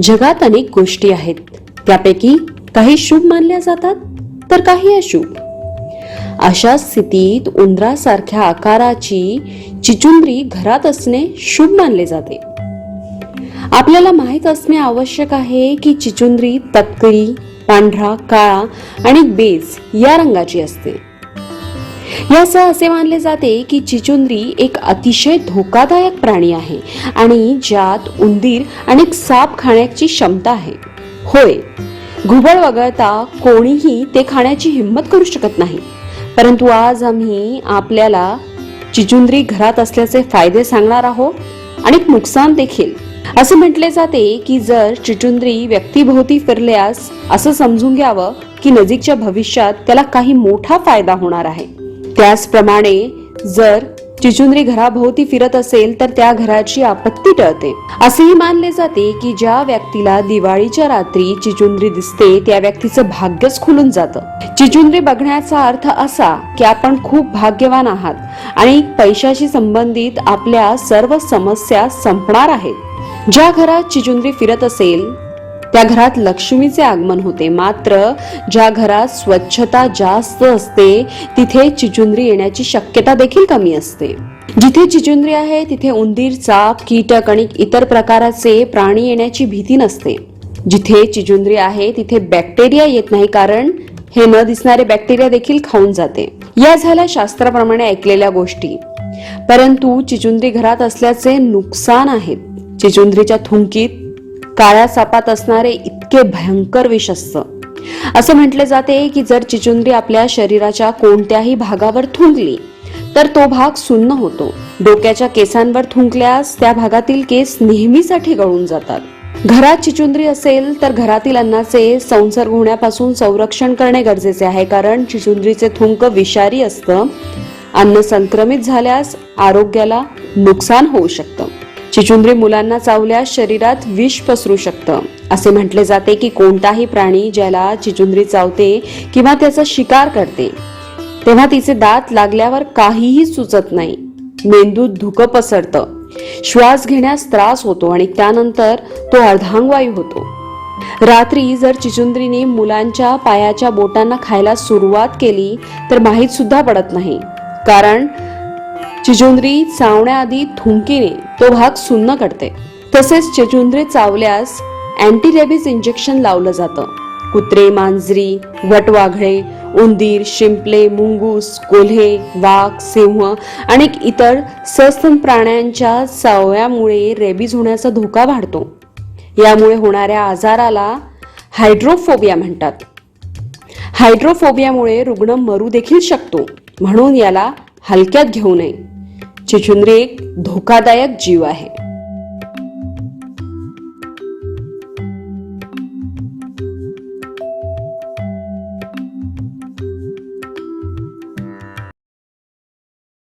जगात अनेक गोष्टी आहेत. त्यापैकी काही शुभ मानल्या जातात तर काही अशुभ. अशा स्थितीत उंदरासारख्या आकाराची चिचुंद्री घरात असणे शुभ मानले जाते. आपल्याला माहीत असणे आवश्यक आहे की चिचुंद्री तपकरी पांढरा काळा आणि बेज या रंगाची असते. यासह असे मानले जाते की चिचुंद्री एक अतिशय धोकादायक प्राणी आहे आणि ज्यात उंदीर आणि साप खाण्याची क्षमता आहे. होय घुबड वगळता कोणीही ते खाण्याची हिंमत करू शकत नाही. परंतु आज आम्ही आपल्याला चिचुंद्री घरात असल्याचे फायदे सांगणार आहोत आणि नुकसान देखील. असे म्हटले जाते की जर चिचुंद्री व्यक्तीभोवती फिरल्यास असं समजून घ्यावं की नजीकच्या भविष्यात त्याला काही मोठा फायदा होणार आहे. त्याचप्रमाणे जर चिचुंद्री घराभोवती फिरत असेल तर त्या घराची आपत्ती टळते. असेही मानले जाते की ज्या व्यक्तीला दिवाळीच्या रात्री चिचुंद्री दिसते त्या व्यक्तीचं भाग्यच खुलून जातं. चिचुंद्री बघण्याचा अर्थ असा की आपण खूप भाग्यवान आहात आणि पैशाशी संबंधित आपल्या सर्व समस्या संपणार आहेत. ज्या घरात चिचुंद्री फिरत असेल त्या घरात लक्ष्मीचे आगमन होते. मात्र ज्या घरात स्वच्छता जास्त असते तिथे चिचुंद्री येण्याची शक्यता देखील कमी असते. जिथे चिचुंद्री आहे तिथे उंदीर चाप कीटक आणि इतर प्रकाराचे प्राणी येण्याची भीती नसते. जिथे चिचुंद्री आहे तिथे बॅक्टेरिया येत नाही कारण हे न दिसणारे बॅक्टेरिया देखील खाऊन जाते. या झाल्या शास्त्राप्रमाणे ऐकलेल्या गोष्टी. परंतु चिचुंद्री घरात असल्याचे नुकसान आहेत चिचुंद्रीच्या थुंकीत काळ्या सापात असणारे इतके भयंकर विष असतं. असं म्हटले जाते की जर चिचुंद्री आपल्या शरीराच्या कोणत्याही भागावर थुंकली तर तो भाग सुन्न होतो. डोक्याच्या केसांवर थुंकल्यास त्या भागातील केस नेहमीसाठी गळून जातात. घरात चिचुंद्री असेल तर घरातील अन्नाचे संसर्ग होण्यापासून संरक्षण करणे गरजेचे आहे कारण चिचुंद्रीचे थुंक विषारी असतं. अन्न संक्रमित झाल्यास आरोग्याला नुकसान होऊ शकतं. चिचुंद्री मुलांना चावल्यास शरीरात विष पसरू शकतं. असे म्हटले जाते की कोणताही प्राणी ज्याला चिचुंद्री चावते किंवा त्याचा शिकार करते तेव्हा तिचे दात लागल्यावर काहीही सुचत नाही. मेंदूत धुकं पसरतं. श्वास घेण्यास त्रास होतो आणि त्यानंतर तो अर्धांगवायू होतो. रात्री जर चिचुंद्रीने मुलांच्या पायाच्या बोटांना खायला सुरुवात केली तर माहीत सुद्धा पडत नाही. कारण चिजुंद्री चावण्याआधी थुंकीने तो भाग सुन्न करते. तसेच चिचुंद्री चावल्यास अँटी रेबीज इंजेक्शन लावलं जातं. कुत्रे मांजरी वटवाघळे उंदीर शिंपले मुंगूस कोल्हे वाघ सिंह आणि इतर सस्तन प्राण्यांच्या चावळ्यामुळे रेबीज होण्याचा धोका वाढतो. यामुळे होणाऱ्या आजाराला हायड्रोफोबिया म्हणतात. हायड्रोफोबियामुळे रुग्ण मरू देखील शकतो म्हणून याला हलक्यात घेऊ नये. चिचुंद्री एक धोकादायक जीव आहे.